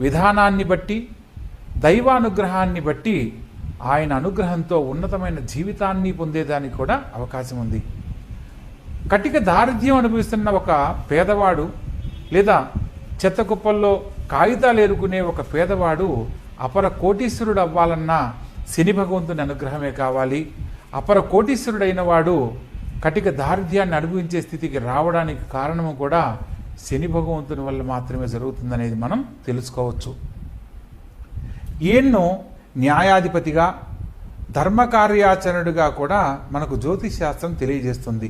విధానాన్ని బట్టి దైవానుగ్రహాన్ని బట్టి ఆయన అనుగ్రహంతో ఉన్నతమైన జీవితాన్ని పొందేదానికి కూడా అవకాశం ఉంది. కటిక దారిద్ర్యం అనుభవిస్తున్న ఒక పేదవాడు లేదా చెత్త కుప్పల్లో కాగితాలు ఏరుకునే ఒక పేదవాడు అపర కోటీశ్వరుడు అవ్వాలన్నా శని భగవంతుని అనుగ్రహమే కావాలి. అపర కోటీశ్వరుడైన వాడు కటిక దారిద్ర్యాన్ని అనుభవించే స్థితికి రావడానికి కారణము కూడా శని భగవంతుని వల్ల మాత్రమే జరుగుతుందనేది మనం తెలుసుకోవచ్చు. ఈయన్ను న్యాయాధిపతిగా ధర్మకార్యాచరణుడిగా కూడా మనకు జ్యోతిష్ శాస్త్రం తెలియజేస్తుంది.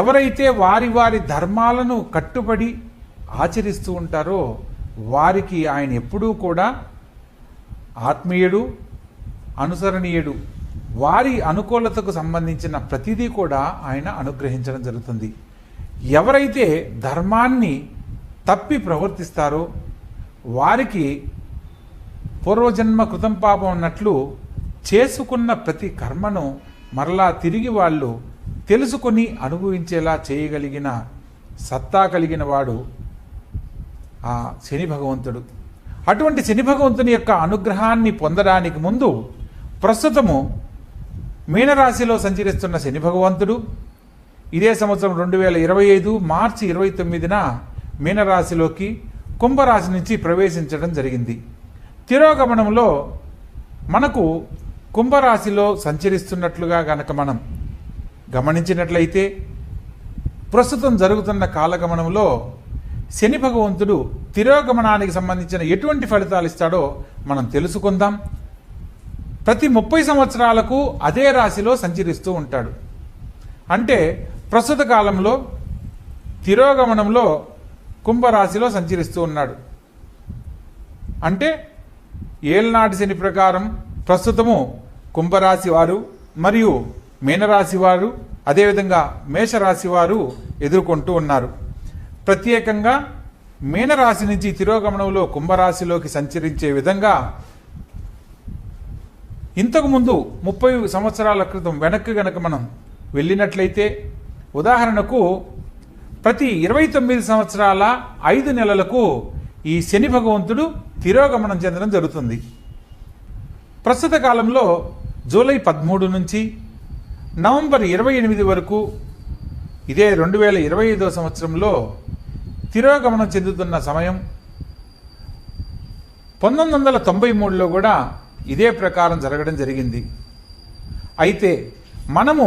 ఎవరైతే వారి వారి ధర్మాలను కట్టుబడి ఆచరిస్తూ ఉంటారో వారికి ఆయన ఎప్పుడూ కూడా ఆత్మీయుడు అనుసరణీయుడు వారి అనుకూలతకు సంబంధించిన ప్రతిదీ కూడా ఆయన అనుగ్రహించడం జరుగుతుంది. ఎవరైతే ధర్మాన్ని తప్పి ప్రవర్తిస్తారో వారికి పూర్వజన్మ కృతం పాపం అన్నట్లు చేసుకున్న ప్రతి కర్మను మరలా తిరిగి వాళ్ళు తెలుసుకొని అనుభవించేలా చేయగలిగిన సత్తా కలిగిన వాడు ఆ శని భగవంతుడు. అటువంటి శని భగవంతుని యొక్క అనుగ్రహాన్ని పొందడానికి ముందు ప్రస్తుతము మీనరాశిలో సంచరిస్తున్న శని భగవంతుడు ఇదే సంవత్సరం రెండు వేల ఇరవై ఐదు మార్చి ఇరవై తొమ్మిదిన మీనరాశిలోకి కుంభరాశి నుంచి ప్రవేశించడం జరిగింది. తిరోగమనంలో మనకు కుంభరాశిలో సంచరిస్తున్నట్లుగా గనక మనం గమనించినట్లయితే ప్రస్తుతం జరుగుతున్న కాలగమనంలో శని భగవంతుడు తిరోగమనానికి సంబంధించిన ఎటువంటి ఫలితాలు ఇస్తాడో మనం తెలుసుకుందాం. ప్రతి ముప్పై సంవత్సరాలకు అదే రాశిలో సంచరిస్తూ ఉంటాడు. అంటే ప్రస్తుత కాలంలో తిరోగమనంలో కుంభరాశిలో సంచరిస్తూ ఉన్నాడు. అంటే ఏళ్ళనాటి శని ప్రకారం ప్రస్తుతము కుంభరాశి వారు మరియు మీనరాశి వారు అదేవిధంగా మేషరాశి వారు ఎదుర్కొంటూ ఉన్నారు. ప్రత్యేకంగా మీనరాశి నుంచి తిరోగమనంలో కుంభరాశిలోకి సంచరించే విధంగా ఇంతకుముందు ముప్పై సంవత్సరాల క్రితం వెనక్కి గనక మనం వెళ్ళినట్లయితే ఉదాహరణకు ప్రతి ఇరవై తొమ్మిది సంవత్సరాల ఐదు నెలలకు ఈ శని భగవంతుడు తిరోగమనం చెందడం జరుగుతుంది. ప్రస్తుత కాలంలో జూలై పదమూడు నుంచి నవంబర్ ఇరవై ఎనిమిది వరకు ఇదే రెండు వేల ఇరవై ఐదో సంవత్సరంలో తిరోగమనం చెందుతున్న సమయం పంతొమ్మిది వందల తొంభై మూడులో కూడా ఇదే ప్రకారం జరగడం జరిగింది. అయితే మనము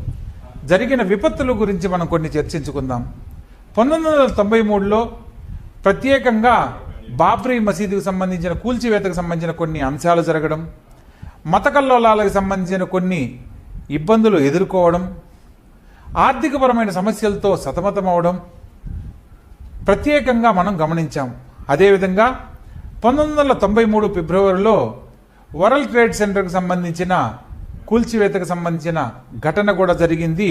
జరిగిన విపత్తుల గురించి మనం కొన్ని చర్చించుకుందాం. పంతొమ్మిది వందల తొంభై మూడులో ప్రత్యేకంగా బాబ్రీ మసీదుకు సంబంధించిన కూల్చివేతకు సంబంధించిన కొన్ని అంశాలు జరగడం మత కల్లోలాలకు సంబంధించిన కొన్ని ఇబ్బందులు ఎదుర్కోవడం ఆర్థికపరమైన సమస్యలతో సతమతమవడం ప్రత్యేకంగా మనం గమనించాం. అదేవిధంగా పంతొమ్మిది వందల తొంభై మూడు ఫిబ్రవరిలో వరల్డ్ ట్రేడ్ సెంటర్కు సంబంధించిన కూల్చివేతకు సంబంధించిన ఘటన కూడా జరిగింది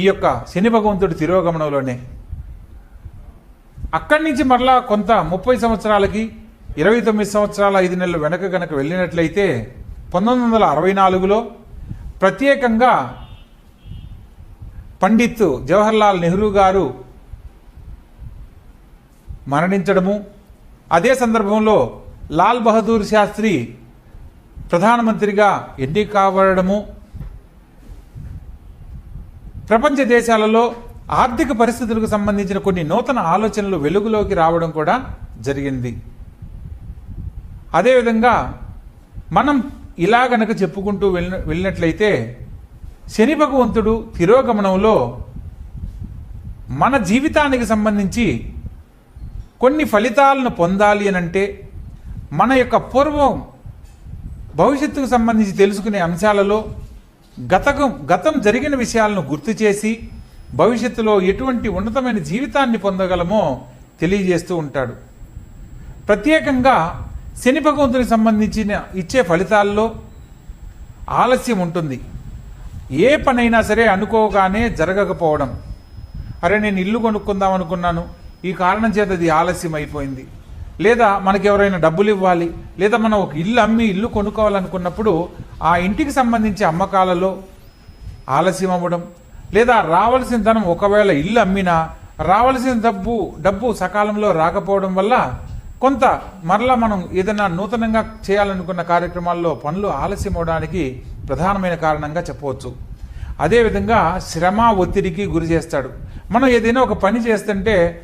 ఈ యొక్క శని భగవంతుడి తిరోగమనంలోనే. అక్కడి నుంచి మరలా కొంత ముప్పై సంవత్సరాలకి ఇరవై తొమ్మిది సంవత్సరాల ఐదు నెలలు వెనక కనుక వెళ్ళినట్లయితే పంతొమ్మిది వందల అరవై నాలుగులో ప్రత్యేకంగా పండిత్ జవహర్లాల్ నెహ్రూ గారు మరణించడము. అదే సందర్భంలో లాల్ బహదూర్ శాస్త్రి ప్రధానమంత్రిగా ఎన్నిక కావడము ప్రపంచ దేశాలలో ఆర్థిక పరిస్థితులకు సంబంధించిన కొన్ని నూతన ఆలోచనలు వెలుగులోకి రావడం కూడా జరిగింది. అదేవిధంగా మనం ఇలా గనక చెప్పుకుంటూ వెళ్ళిన వెళ్ళినట్లయితే శని భగవంతుడు తిరోగమనంలో మన జీవితానికి సంబంధించి కొన్ని ఫలితాలను పొందాలి అని అంటే మన యొక్క పూర్వం భవిష్యత్తుకు సంబంధించి తెలుసుకునే అంశాలలో గతకం గతం జరిగిన విషయాలను గుర్తు చేసి భవిష్యత్తులో ఎటువంటి ఉన్నతమైన జీవితాన్ని పొందగలమో తెలియజేస్తూ ఉంటాడు. ప్రత్యేకంగా శని భగవంతునికి సంబంధించిన ఇచ్చే ఫలితాల్లో ఆలస్యం ఉంటుంది. ఏ పనైనా సరే అనుకోగానే జరగకపోవడం. అరే నేను ఇల్లు కొనుక్కుందాం అనుకున్నాను. ఈ కారణం చేత అది ఆలస్యం అయిపోయింది. లేదా మనకి ఎవరైనా డబ్బులు ఇవ్వాలి లేదా మనం ఒక ఇల్లు అమ్మి ఇల్లు కొనుక్కోవాలనుకున్నప్పుడు ఆ ఇంటికి సంబంధించి అమ్మకాలలో ఆలస్యం అవ్వడం లేదా రావాల్సిన ధనం ఒకవేళ ఇల్లు అమ్మినా రావాల్సిన డబ్బు డబ్బు సకాలంలో రాకపోవడం వల్ల కొంత మరలా మనం ఏదైనా నూతనంగా చేయాలనుకున్న కార్యక్రమాల్లో పనులు ఆలస్యం అవడానికి ప్రధానమైన కారణంగా చెప్పవచ్చు. అదేవిధంగా శ్రమ ఒత్తిడికి గురి చేస్తాడు. మనం ఏదైనా ఒక పని చేస్తుంటే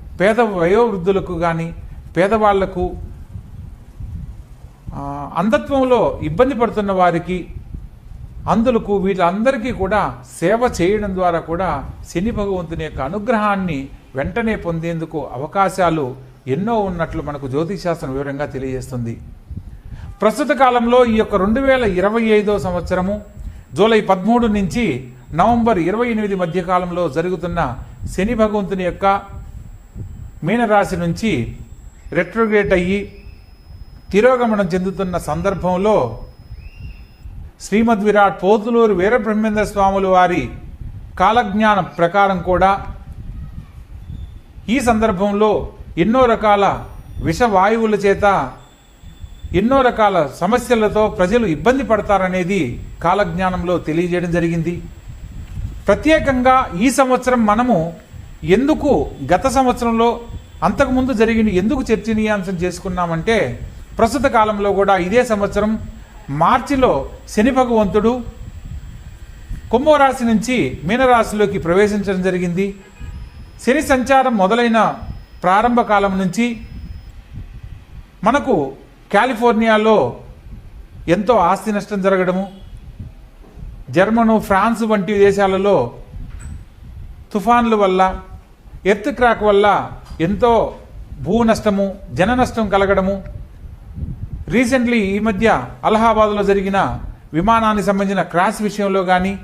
పేద వయోవృద్ధులకు కానీ పేదవాళ్ళకు అంధత్వంలో ఇబ్బంది పడుతున్న వారికి అందులకు వీళ్ళందరికీ కూడా సేవ చేయడం ద్వారా కూడా శని భగవంతుని యొక్క అనుగ్రహాన్ని వెంటనే పొందేందుకు అవకాశాలు ఎన్నో ఉన్నట్లు మనకు జ్యోతిశాస్త్రం వివరంగా తెలియజేస్తుంది. ప్రస్తుత కాలంలో ఈ యొక్క రెండు వేల ఇరవై ఐదో సంవత్సరము జూలై పదమూడు నుంచి నవంబర్ ఇరవై ఎనిమిది మధ్య కాలంలో జరుగుతున్న శని భగవంతుని యొక్క మీనరాశి నుంచి రెట్రోగ్రేట్ అయ్యి తిరోగమనం చెందుతున్న సందర్భంలో శ్రీమద్ విరాట్ పోతులూరు వీరబ్రహ్మేంద్ర స్వాములు వారి కాలజ్ఞానం ప్రకారం కూడా ఈ సందర్భంలో ఎన్నో రకాల విషవాయువుల చేత ఎన్నో రకాల సమస్యలతో ప్రజలు ఇబ్బంది పడతారనేది కాలజ్ఞానంలో తెలియజేయడం జరిగింది. ప్రత్యేకంగా ఈ సంవత్సరం మనము ఎందుకు గత సంవత్సరంలో అంతకుముందు జరిగిన ఎందుకు చర్చనీయాంశం చేసుకున్నామంటే ప్రస్తుత కాలంలో కూడా ఇదే సంవత్సరం మార్చిలో శని భగవంతుడు కుంభరాశి నుంచి మీనరాశిలోకి ప్రవేశించడం జరిగింది. శని సంచారం మొదలైన ప్రారంభ కాలం నుంచి మనకు కాలిఫోర్నియాలో ఎంతో ఆస్తి నష్టం జరగడము జర్మను ఫ్రాన్స్ వంటి దేశాలలో తుఫాన్ల వల్ల ఎర్త్ క్రాక్ వల్ల ఎంతో భూ నష్టము జన నష్టం కలగడము. రీసెంట్లీ ఈ మధ్య అలహాబాద్లో జరిగిన విమానానికి సంబంధించిన క్రాష్ విషయంలో కానీ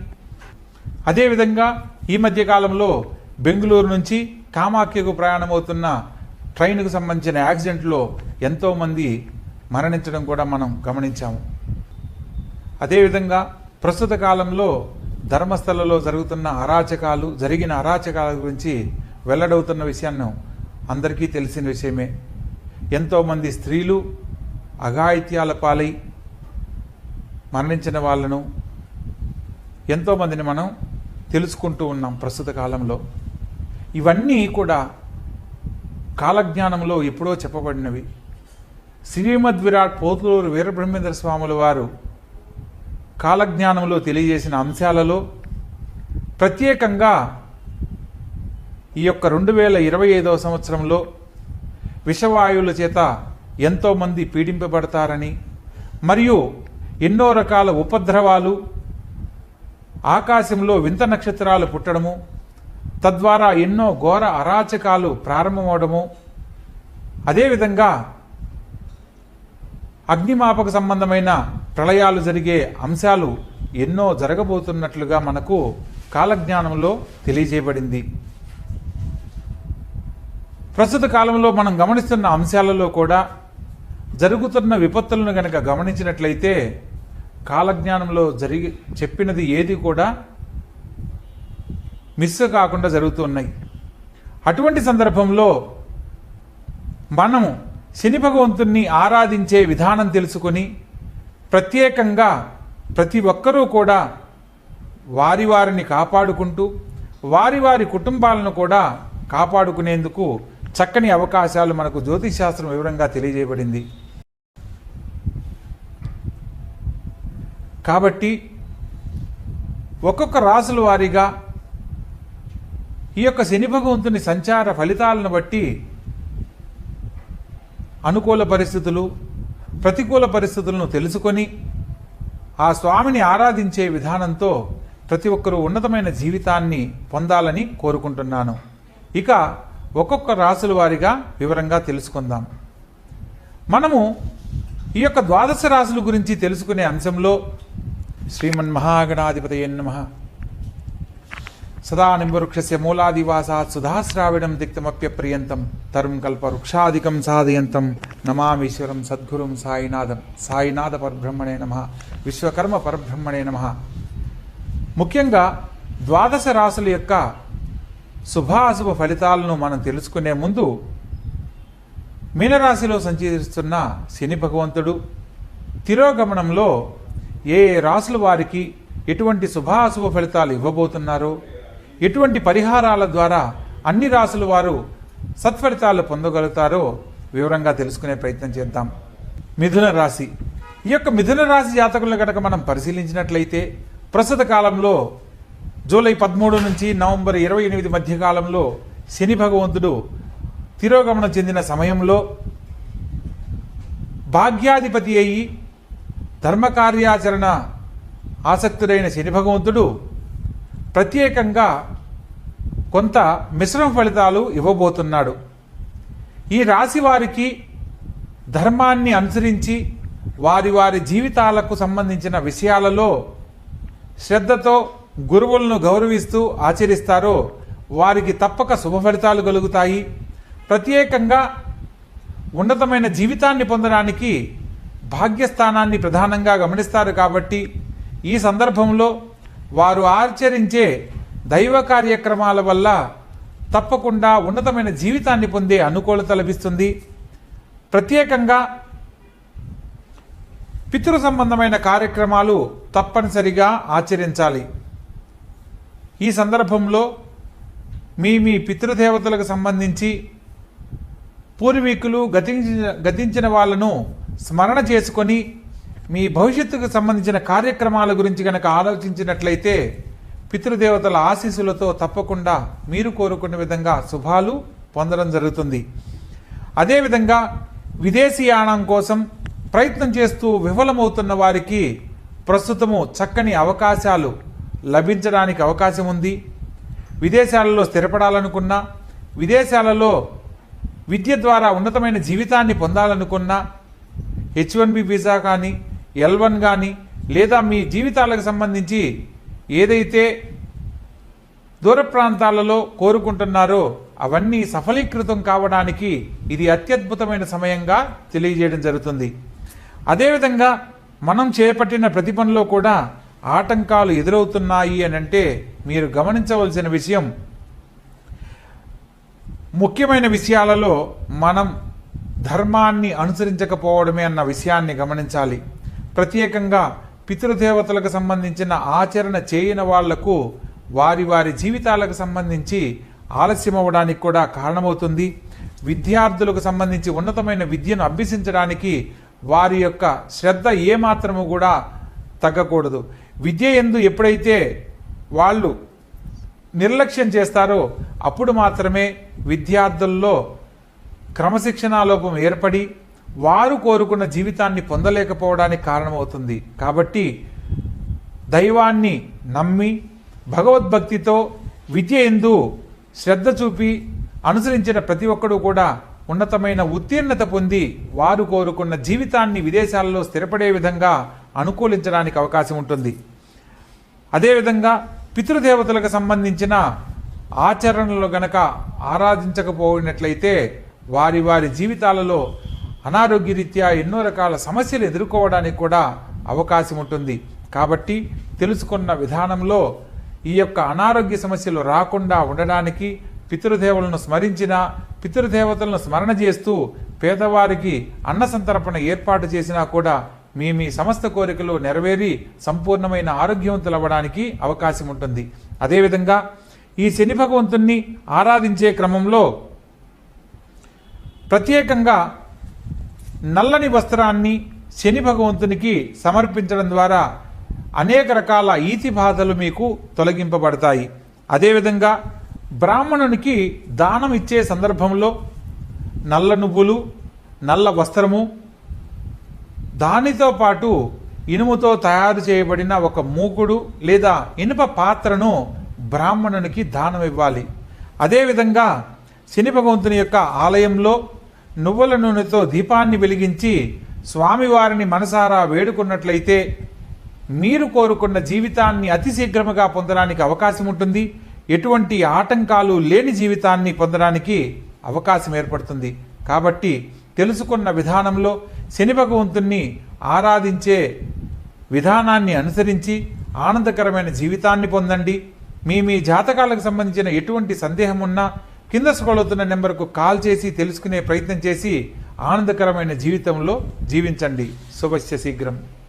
అదేవిధంగా ఈ మధ్య కాలంలో బెంగళూరు నుంచి కామాఖ్యకు ప్రయాణమవుతున్న ట్రైన్కు సంబంధించిన యాక్సిడెంట్లో ఎంతోమంది మరణించడం కూడా మనం గమనించాము. అదేవిధంగా ప్రస్తుత కాలంలో ధర్మస్థలలో జరుగుతున్న అరాచకాలు జరిగిన అరాచకాల గురించి వెల్లడవుతున్న విషయాన్ని అందరికీ తెలిసిన విషయమే. ఎంతోమంది స్త్రీలు అఘాయిత్యాల పాలై మరణించిన వాళ్ళను ఎంతోమందిని మనం తెలుసుకుంటూ ఉన్నాం ప్రస్తుత కాలంలో. ఇవన్నీ కూడా కాలజ్ఞానంలో ఎప్పుడో చెప్పబడినవి. శ్రీమద్ విరాట్ పోతులూరు వీరబ్రహ్మేంద్ర స్వాముల వారు కాలజ్ఞానంలో తెలియజేసిన అంశాలలో ప్రత్యేకంగా ఈ యొక్క రెండు వేల ఇరవై ఐదవ సంవత్సరంలో విషవాయువుల చేత ఎంతోమంది పీడింపబడతారని మరియు ఎన్నో రకాల ఉపద్రవాలు ఆకాశంలో వింత నక్షత్రాలు పుట్టడము తద్వారా ఎన్నో ఘోర అరాచకాలు ప్రారంభమవడము అదేవిధంగా అగ్నిమాపక సంబంధమైన ప్రళయాలు జరిగే అంశాలు ఎన్నో జరగబోతున్నట్లుగా మనకు కాలజ్ఞానంలో తెలియజేయబడింది. ప్రస్తుత కాలంలో మనం గమనిస్తున్న అంశాలలో కూడా జరుగుతున్న విపత్తులను గనక గమనించినట్లయితే కాలజ్ఞానంలో జరిగి చెప్పినది ఏది కూడా మిస్ కాకుండా జరుగుతున్నాయి అటువంటి సందర్భంలో మనము శని భగవంతుణ్ణి ఆరాధించే విధానం తెలుసుకొని ప్రత్యేకంగా ప్రతి ఒక్కరూ కూడా వారి వారిని కాపాడుకుంటూ వారి వారి కుటుంబాలను కూడా కాపాడుకునేందుకు చక్కని అవకాశాలు మనకు జ్యోతిశాస్త్రం వివరంగా తెలియజేయబడింది. కాబట్టి ఒక్కొక్క రాసుల వారీగా ఈ యొక్క శని భగవంతుని సంచార ఫలితాలను బట్టి అనుకూల పరిస్థితులు ప్రతికూల పరిస్థితులను తెలుసుకొని ఆ స్వామిని ఆరాధించే విధానంతో ప్రతి ఒక్కరూ ఉన్నతమైన జీవితాన్ని పొందాలని కోరుకుంటున్నాను. ఇక ఒక్కొక్క రాసుల వారిగా వివరంగా తెలుసుకుందాం. మనము ఈ యొక్క ద్వాదశ రాశుల గురించి తెలుసుకునే అంశంలో శ్రీమన్ మహాగణాధిపతి నమ. సదా నింబవృక్షస్య మూలాదివాసాత్ సుధాశ్రావిడం దిక్తమప్యప్రియంతం తరుం కల్పవృక్షాదికం సాధయంతం నమామీశ్వరం సద్గురుం సాయినాథం సాయినాథ పరబ్రహ్మణే నమ. విశ్వకర్మ పరబ్రహ్మణే నమ. ముఖ్యంగా ద్వాదశ రాసుల యొక్క శుభాశుభ ఫలితాలను మనం తెలుసుకునే ముందు మీనరాశిలో సంచరిస్తున్న శని భగవంతుడు తిరోగమనంలో ఏ ఏ రాసుల వారికి ఎటువంటి శుభాశుభ ఫలితాలు ఇవ్వబోతున్నారో ఎటువంటి పరిహారాల ద్వారా అన్ని రాసుల వారు సత్ఫలితాలు పొందగలుగుతారో వివరంగా తెలుసుకునే ప్రయత్నం చేద్దాం. మిథున రాశి. ఈ యొక్క మిథున రాశి జాతకులను కనుక మనం పరిశీలించినట్లయితే ప్రస్తుత కాలంలో జూలై పదమూడు నుంచి నవంబర్ ఇరవై ఎనిమిది మధ్యకాలంలో శని భగవంతుడు తిరోగమనం చెందిన సమయంలో భాగ్యాధిపతి అయి ధర్మకార్యాచరణ ఆసక్తుడైన శని భగవంతుడు ప్రత్యేకంగా కొంత మిశ్రమ ఫలితాలు ఇవ్వబోతున్నాడు. ఈ రాశి వారికి ధర్మాన్ని అనుసరించి వారి వారి జీవితాలకు సంబంధించిన విషయాలలో శ్రద్ధతో గురువులను గౌరవిస్తూ ఆచరిస్తారో వారికి తప్పక శుభ ఫలితాలు కలుగుతాయి. ప్రత్యేకంగా ఉన్నతమైన జీవితాన్ని పొందడానికి భాగ్యస్థానాన్ని ప్రధానంగా గమనిస్తారు కాబట్టి ఈ సందర్భంలో వారు ఆచరించే దైవ కార్యక్రమాల వల్ల తప్పకుండా ఉన్నతమైన జీవితాన్ని పొందే అనుకూలత లభిస్తుంది. ప్రత్యేకంగా పితృ సంబంధమైన కార్యక్రమాలు తప్పనిసరిగా ఆచరించాలి. ఈ సందర్భంలో మీ మీ పితృదేవతలకు సంబంధించి పూర్వీకులు గతించిన గతించిన వాళ్ళను స్మరణ చేసుకొని మీ భవిష్యత్తుకు సంబంధించిన కార్యక్రమాల గురించి కనుక ఆలోచించినట్లయితే పితృదేవతల ఆశీస్సులతో తప్పకుండా మీరు కోరుకున్న విధంగా శుభాలు పొందడం జరుగుతుంది. అదేవిధంగా విదేశీయానం కోసం ప్రయత్నం చేస్తూ విఫలమవుతున్న వారికి ప్రస్తుతము చక్కని అవకాశాలు లభించడానికి అవకాశం ఉంది. విదేశాలలో స్థిరపడాలనుకున్నా విదేశాలలో విద్య ద్వారా ఉన్నతమైన జీవితాన్ని పొందాలనుకున్నా హెచ్ వన్ బి వీసా కానీ ఎల్ వన్ కానీ లేదా మీ జీవితాలకు సంబంధించి ఏదైతే దూర ప్రాంతాలలో కోరుకుంటున్నారో అవన్నీ సఫలీకృతం కావడానికి ఇది అత్యద్భుతమైన సమయంగా తెలియజేయడం జరుగుతుంది. అదేవిధంగా మనం చేపట్టిన ప్రతి పనిలో కూడా ఆటంకాలు ఎదురవుతున్నాయి అని అంటే మీరు గమనించవలసిన విషయం ముఖ్యమైన విషయాలలో మనం ధర్మాన్ని అనుసరించకపోవడమే అన్న విషయాన్ని గమనించాలి. ప్రత్యేకంగా పితృదేవతలకు సంబంధించిన ఆచరణ చేయని వాళ్ళకు వారి వారి జీవితాలకు సంబంధించి ఆలస్యం అవ్వడానికి కూడా కారణమవుతుంది. విద్యార్థులకు సంబంధించి ఉన్నతమైన విద్యను అభ్యసించడానికి వారి యొక్క శ్రద్ధ ఏమాత్రము కూడా తగ్గకూడదు. విద్య ఎందు ఎప్పుడైతే వాళ్ళు నిర్లక్ష్యం చేస్తారో అప్పుడు మాత్రమే విద్యార్థుల్లో క్రమశిక్షణాలోపం ఏర్పడి వారు కోరుకున్న జీవితాన్ని పొందలేకపోవడానికి కారణమవుతుంది. కాబట్టి దైవాన్ని నమ్మి భగవద్భక్తితో విద్య ఎందు శ్రద్ధ చూపి అనుసరించిన ప్రతి ఒక్కరూ కూడా ఉన్నతమైన ఉత్తీర్ణత పొంది వారు కోరుకున్న జీవితాన్ని విదేశాల్లో స్థిరపడే విధంగా అనుకూలించడానికి అవకాశం ఉంటుంది. అదేవిధంగా పితృదేవతలకు సంబంధించిన ఆచరణలు గనక ఆరాధించకపోయినట్లయితే వారి వారి జీవితాలలో అనారోగ్యరీత్యా ఎన్నో రకాల సమస్యలు ఎదుర్కోవడానికి కూడా అవకాశం ఉంటుంది. కాబట్టి తెలుసుకున్న విధానంలో ఈ యొక్క అనారోగ్య సమస్యలు రాకుండా ఉండడానికి పితృదేవులను స్మరించిన పితృదేవతలను స్మరణ చేస్తూ పేదవారికి అన్న సంతర్పణ ఏర్పాటు చేసినా కూడా మీ మీ సమస్త కోరికలు నెరవేరి సంపూర్ణమైన ఆరోగ్యం అవ్వడానికి అవకాశం ఉంటుంది. అదేవిధంగా ఈ శని భగవంతుణ్ణి ఆరాధించే క్రమంలో ప్రత్యేకంగా నల్లని వస్త్రాన్ని శని భగవంతునికి సమర్పించడం ద్వారా అనేక రకాల ఈతి బాధలు మీకు తొలగింపబడతాయి. అదేవిధంగా బ్రాహ్మణునికి దానం ఇచ్చే సందర్భంలో నల్ల నువ్వులు నల్ల వస్త్రము దానితో పాటు ఇనుముతో తయారు చేయబడిన ఒక మూకుడు లేదా ఇనుప పాత్రను బ్రాహ్మణునికి దానం ఇవ్వాలి అదేవిధంగా శనిభగవంతుని యొక్క ఆలయంలో నువ్వుల నూనెతో దీపాన్ని వెలిగించి స్వామివారిని మనసారా వేడుకున్నట్లయితే మీరు కోరుకున్న జీవితాన్ని అతి శీఘ్రముగా పొందడానికి అవకాశం ఉంటుంది ఎటువంటి ఆటంకాలు లేని జీవితాన్ని పొందడానికి అవకాశం ఏర్పడుతుంది. కాబట్టి తెలుసుకున్న విధానంలో శని భగవంతుణ్ణి ఆరాధించే విధానాన్ని అనుసరించి ఆనందకరమైన జీవితాన్ని పొందండి. మీ మీ జాతకాలకు సంబంధించిన ఎటువంటి సందేహం ఉన్నా కింద స్క్రోల్ నెంబర్కు కాల్ చేసి తెలుసుకునే ప్రయత్నం చేసి ఆనందకరమైన జీవితంలో జీవించండి. శుభస్య శీఘ్రం.